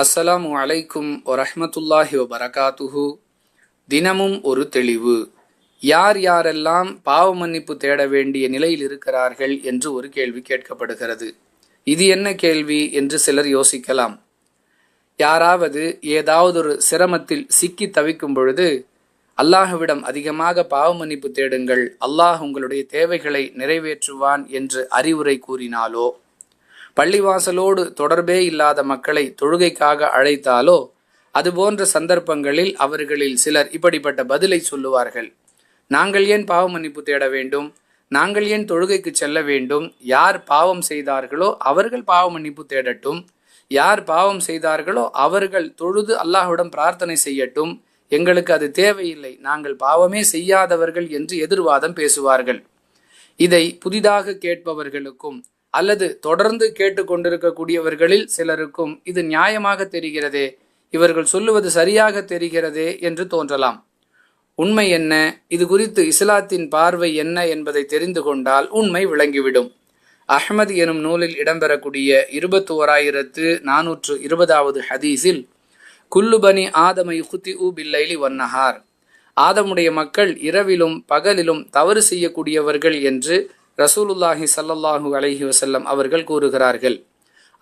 அஸ்ஸலாம் அலைக்கும் வரஹ்மத்துல்லாஹி வபரகாத்துஹு. தினமும் ஒரு தெளிவு. யார் யாரெல்லாம் பாவ மன்னிப்பு தேட வேண்டிய நிலையில் இருக்கிறார்கள் என்று ஒரு கேள்வி கேட்கப்படுகிறது. இது என்ன கேள்வி என்று சிலர் யோசிக்கலாம். யாராவது ஏதாவது ஒரு சிரமத்தில் சிக்கி தவிக்கும் பொழுது அல்லாஹுவிடம் அதிகமாக பாவ மன்னிப்பு தேடுங்கள் அல்லாஹ் உங்களுடைய தேவைகளை நிறைவேற்றுவான் என்று அறிவுரை கூறினாலோ? பள்ளிவாசலோடு தொடர்பே இல்லாத மக்களை தொழுகைக்காக அழைத்தாலோ அதுபோன்ற சந்தர்ப்பங்களில் அவர்களில் சிலர் இப்படிப்பட்ட பதிலை சொல்லுவார்கள். நாங்கள் ஏன் பாவ மன்னிப்பு தேட வேண்டும்? நாங்கள் ஏன் தொழுகைக்கு செல்ல வேண்டும்? யார் பாவம் செய்தார்களோ அவர்கள் பாவ மன்னிப்பு தேடட்டும். யார் பாவம் செய்தார்களோ அவர்கள் தொழுது அல்லாஹ்விடம் பிரார்த்தனை செய்யட்டும். எங்களுக்கு அது தேவையில்லை. நாங்கள் பாவமே செய்யாதவர்கள் என்று எதிர்வாதம் பேசுவார்கள். இதை புதிதாக கேட்பவர்களுக்கும் அல்லது தொடர்ந்து கேட்டுக்கொண்டிருக்கக்கூடியவர்களில் சிலருக்கும் இது நியாயமாக தெரிகிறதே இவர்கள் சொல்லுவது சரியாக தெரிகிறதே என்று தோன்றலாம். உண்மை என்ன? இது குறித்து இஸ்லாத்தின் பார்வை என்ன என்பதை தெரிந்து கொண்டால் உண்மை விளங்கிவிடும். அஹ்மது எனும் நூலில் இடம்பெறக்கூடிய இருபத்தி ஓராயிரத்து நானூற்று இருபதாவது ஹதீஸில் குல்லுபனி ஆதமை யுகுத்தி ஊ பில்லைலி வன்னஹார் ஆதமுடைய மக்கள் இரவிலும் பகலிலும் தவறு செய்யக்கூடியவர்கள் என்று ரசூலுல்லாஹி சல்லல்லாஹு அலஹி வசல்லம் அவர்கள் கூறுகிறார்கள்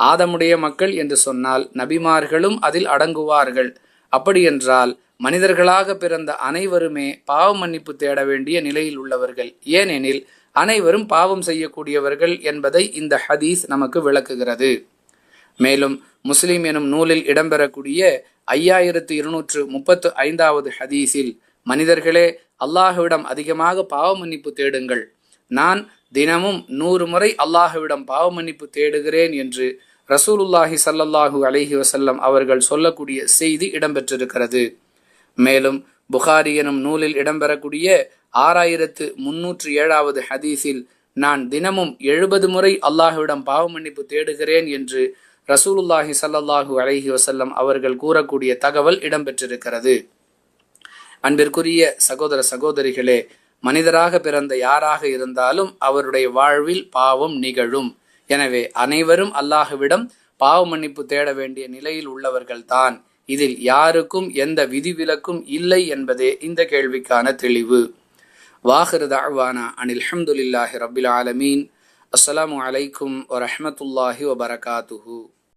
ஆதமுடைய மக்கள் என்று சொன்னால் நபிமார்களும் அதில் அடங்குவார்கள். அப்படியென்றால் மனிதர்களாக பிறந்த அனைவருமே பாவ மன்னிப்பு தேட வேண்டிய நிலையில் உள்ளவர்கள். ஏனெனில் அனைவரும் பாவம் செய்யக்கூடியவர்கள் என்பதை இந்த ஹதீஸ் நமக்கு விளக்குகிறது. மேலும் முஸ்லிம் எனும் நூலில் இடம்பெறக்கூடிய ஐயாயிரத்து இருநூற்று முப்பத்து ஐந்தாவது ஹதீஸில் மனிதர்களே அல்லாஹுவிடம் அதிகமாக பாவ மன்னிப்பு தேடுங்கள். நான் தினமும் நூறு முறை அல்லாஹுவிடம் பாவ மன்னிப்பு தேடுகிறேன் என்று ரசூலுல்லாஹி சல்லல்லாஹூ அலஹி வசல்லம் அவர்கள் சொல்லக்கூடிய செய்தி இடம்பெற்றிருக்கிறது. மேலும் புகாரி எனும் நூலில் இடம்பெறக்கூடிய ஆறாயிரத்து முன்னூற்று ஏழாவது ஹதீஸில் நான் தினமும் எழுபது முறை அல்லாஹுவிடம் பாவ மன்னிப்பு தேடுகிறேன் என்று ரசூலுல்லாஹி சல்லல்லாஹூ அலஹி வசல்லம் அவர்கள் கூறக்கூடிய தகவல் இடம்பெற்றிருக்கிறது. அன்பிற்குரிய சகோதர சகோதரிகளே மனிதராக பிறந்த யாராக இருந்தாலும் அவருடைய வாழ்வில் பாவம் நிகழும். எனவே அனைவரும் அல்லாஹுவிடம் பாவ மன்னிப்பு தேட வேண்டிய நிலையில் உள்ளவர்கள்தான் இதில் யாருக்கும் எந்த விதிவிலக்கும் இல்லை என்பதே இந்த கேள்விக்கான தெளிவு. வாஹிரு தாழ்வானா அனில் அஹமதுல்லாஹி ரபில் ஆலமீன். அஸ்ஸலாமு அலைக்கும் வரமத்துல்லாஹி வபரகாத்துஹூ.